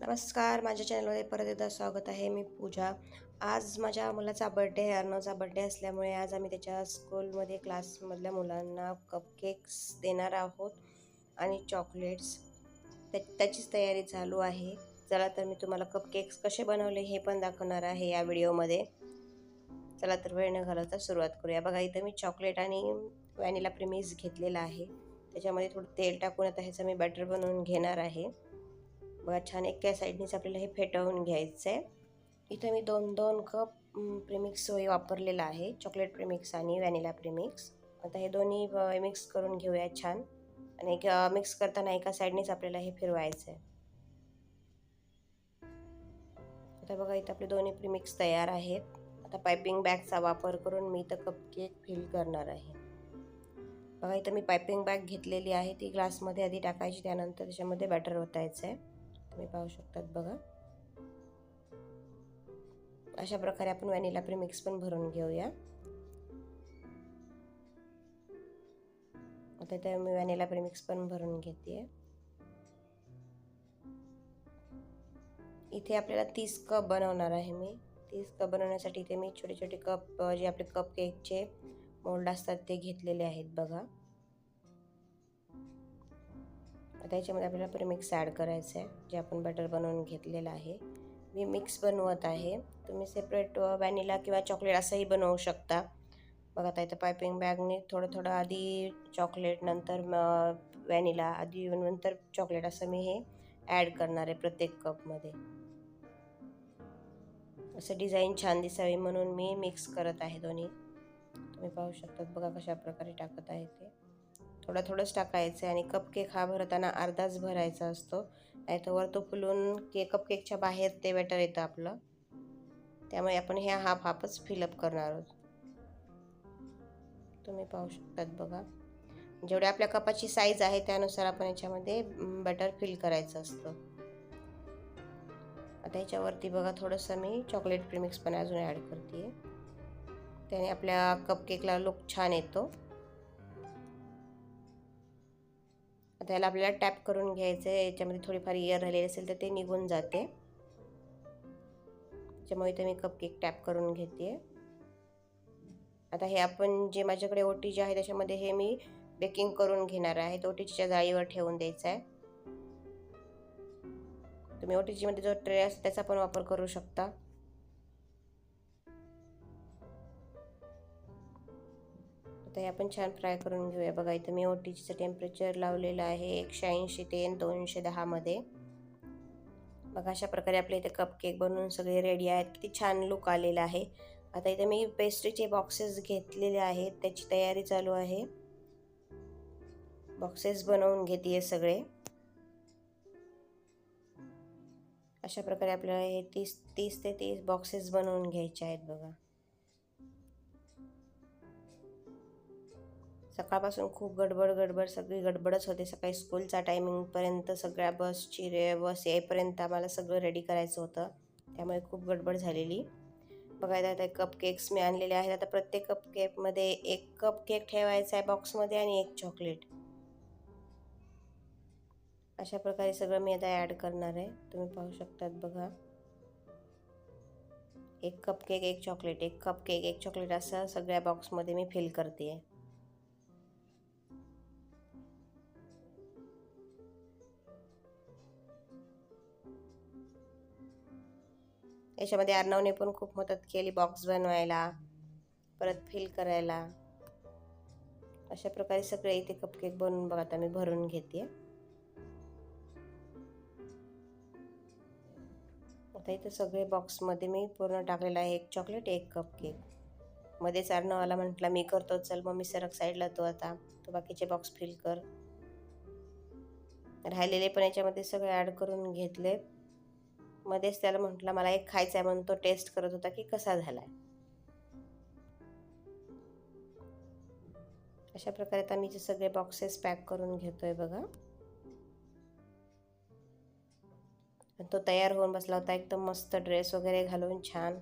नमस्कार माझ्या चॅनलमध्ये परत एकदा स्वागत आहे. मी पूजा. आज माझ्या मुलाचा बड्डे आहे. अर्णवचा बड्डे असल्यामुळे आज आम्ही त्याच्या स्कूलमध्ये क्लासमधल्या मुलांना कपकेक्स देणार आहोत आणि चॉकलेट्स त्या त्याचीच तयारी चालू आहे. चला तर मी तुम्हाला कपकेक्स कसे बनवले हे पण दाखवणार आहे या व्हिडिओमध्ये चला तर वेळ न घालवता सुरुवात करूया. बघा इथं मी चॉकलेट आणि व्हॅनिला प्रिमिक्स घेतलेला आहे. त्याच्यामध्ये थोडं तेल टाकून आता ह्याचं मी बॅटर बनवून घेणार आहे. बघा छान एका साईडनेच आपल्याला हे फेटवून घ्यायचं आहे इथं मी दोन दोन कप प्रिमिक्स सोय वापरलेला आहे. चॉकलेट प्रिमिक्स आणि व्हॅनिला प्रिमिक्स आता हे दोन्ही मिक्स करून घेऊया छान. आणि एक मिक्स करताना एका साईडनेच आपल्याला हे फिरवायचं आहे आता बघा इथं आपले दोन्ही प्रीमिक्स तयार आहेत. आता पायपिंग बॅगचा वापर करून मी इथं कपकेक फिल करणार आहे. बघा इथं मी पायपिंग बॅग घेतलेली आहे. ती ग्लासमध्ये आधी टाकायची त्यानंतर त्याच्यामध्ये बॅटर ओतायचं आहे तुम्ही पाहू शकतात बघा. अशा प्रकारे आपण व्हॅनिला प्रीमिक्स पण भरून घेऊया. आता तर मी व्हॅनिला प्रीमिक्स पण भरून घेते इथे आपल्याला तीस कप बनवणार आहे मी. तीस कप बनवण्यासाठी इथे मी छोटे छोटे कप जे आपले कप केकचे मोल्ड असतात ते घेतलेले आहेत बघा. आता याच्यामध्ये आपल्याला प्रेमिक्स ॲड करायचं आहे जे आपण बटर बनवून घेतलेलं आहे. मी मिक्स बनवत आहे. तुम्ही सेपरेट व्हॅनिला किंवा चॉकलेट असंही बनवू शकता. बघा आता इथं पायपिंग बॅगने थोडं थोडं आधी चॉकलेट नंतर व्हॅनिला आधी नंतर चॉकलेट असं मी हे ॲड करणार आहे प्रत्येक कपमध्ये. असं डिझाईन छान दिसावी म्हणून मी मिक्स करत आहे दोन्ही. तुम्ही पाहू शकतात बघा कशा प्रकारे टाकत आहे ते. थोडं थोडंच टाकायचं आहे आणि कपकेक हा भरताना अर्धाच भरायचा असतो. नाही तर वर तो फुलून के कपकेकच्या बाहेर ते बॅटर येतं आपलं. त्यामुळे आपण ह्या हाफ हाफच फिलअप करणार आहोत. तुम्ही पाहू शकतात बघा. जेवढ्या आपल्या कपाची साईज आहे त्यानुसार आपण याच्यामध्ये बटर फिल करायचं असतं. आता याच्यावरती बघा थोडंसं मी चॉकलेट प्रिमिक्स पण अजून ॲड करते त्याने आपल्या कपकेकला लुक छान येतो. आता याला आपल्याला टॅप करून घ्यायचं आहे याच्यामध्ये थोडीफार इयर राहिलेली असेल तर ते निघून जाते. त्याच्यामुळे इथे मी कपकेक टॅप करून घेते आता हे आपण जे माझ्याकडे ओटी जे आहे त्याच्यामध्ये हे मी बेकिंग करून घेणार आहे. तो ओटीच्या जाळीवर ठेवून द्यायचा आहे तुम्ही ओटीजीमध्ये जो ट्रे असतो त्याचा पण वापर करू शकता. आता हे आपण छान फ्राय करून घेऊया. बघा इथं मी ओटीजीचं टेम्परेचर लावलेलं आहे एकशे ऐंशी ते दोनशे दहामध्ये बघा अशा प्रकारे आपल्या इथे कपकेक बनवून सगळे रेडी आहेत. किती छान लुक आलेला आहे. आता इथे मी पेस्ट्रीचे बॉक्सेस घेतलेले आहेत. त्याची तयारी चालू आहे. बॉक्सेस बनवून घेते सगळे. अशा प्रकारे आपल्याला हे तीस तीस ते तीस बॉक्सेस बनवून घ्यायचे आहेत बघा. सकाळपासून खूप गडबड गडबड सगळी गडबडच होते. सकाळी स्कूलचा टायमिंगपर्यंत सगळ्या बसची रे बस येईपर्यंत आम्हाला सगळं रेडी करायचं होतं. त्यामुळे खूप गडबड झालेली. बघायला आता कप केक्स मी आणलेले आहेत. आता प्रत्येक कप केकमध्ये एक कप केक ठेवायचा आहे बॉक्समध्ये आणि एक चॉकलेट अशा प्रकारे सगळं मी आता ॲड करणार आहे. तुम्ही पाहू शकतात बघा. एक कप केक एक चॉकलेट एक कप केक एक चॉकलेट असं सगळ्या बॉक्समध्ये मी फिल करते आहे याच्यामध्ये अर्णवने पण खूप मदत केली बॉक्स बनवायला परत फिल करायला. अशा प्रकारे सगळे इथे कपकेक बनवून बघा आता मी भरून घेते आता इथे सगळे बॉक्समध्ये मी पूर्ण टाकलेला आहे एक चॉकलेट एक कपकेक मध्येच अर्णवाला म्हटला मी करतो चल मग मी सरक साईडला तो आता. तो बाकीचे बॉक्स फिल कर. राहिलेले पण याच्यामध्ये सगळे ॲड करून घेतले. मध्येच त्याला म्हटलं मला एक खायचा आहे म्हणून तो टेस्ट करत होता की कसा झाला आहे अशा प्रकारे आता मी जे सगळे बॉक्सेस पॅक करून घेतोय बघा. तो तयार होऊन बसला होता एकदम मस्त ड्रेस वगैरे घालून छान.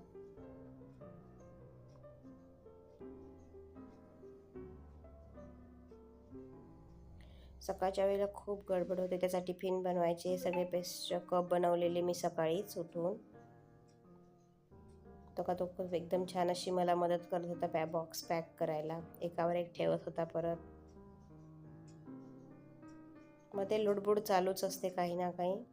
सकाळच्या वेळेला खूप गडबड होते. त्याचा टिफिन बनवायचे. सगळे पेस्ट कप बनवलेले मी सकाळीच उठून. तो का तो खूप एकदम छान अशी मला मदत करत होता पॅ बॉक्स पॅक करायला. एकावर एक ठेवत होता परत. मग ते लुडबुड चालूच असते काही ना काही.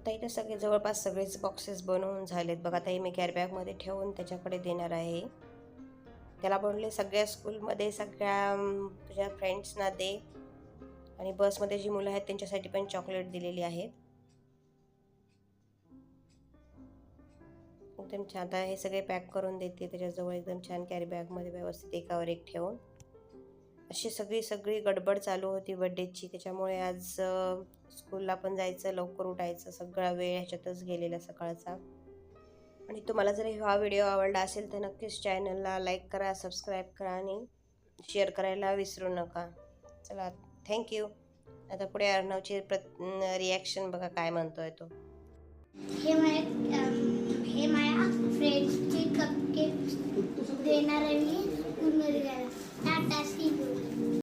आता इथे सगळे जवळपास सगळेच बॉक्सेस बनवून झालेत. बघा आता हे मी कॅरीबॅगमध्ये ठेवून त्याच्याकडे देणार आहे. त्याला बोलले सगळ्या स्कूलमध्ये सगळ्या तुझ्या फ्रेंड्सना दे. आणि बसमध्ये जी मुलं आहेत त्यांच्यासाठी पण चॉकलेट दिलेली आहेत एकदम छान. आता हे सगळे पॅक करून देते. त्याच्याजवळ एकदम छान कॅरी बॅगमध्ये व्यवस्थित एकावर एक ठेवून. अशी सगळी सगळी गडबड चालू होती बड्डेची त्याच्यामुळे आज स्कूलला पण जायचं लवकर उठायचं सगळा वेळ ह्याच्यातच गेलेला सकाळचा. आणि तुम्हाला जर हा व्हिडिओ आवडला असेल तर नक्कीच चॅनलला लाईक करा सबस्क्राईब करा आणि शेअर करायला विसरू नका. चला थँक्यू आता पुढे अर्णवची प्र रिॲक्शन बघा काय म्हणतोय तो. हे माझ्या हे माझ्या देणार आहे मी. 大大西游。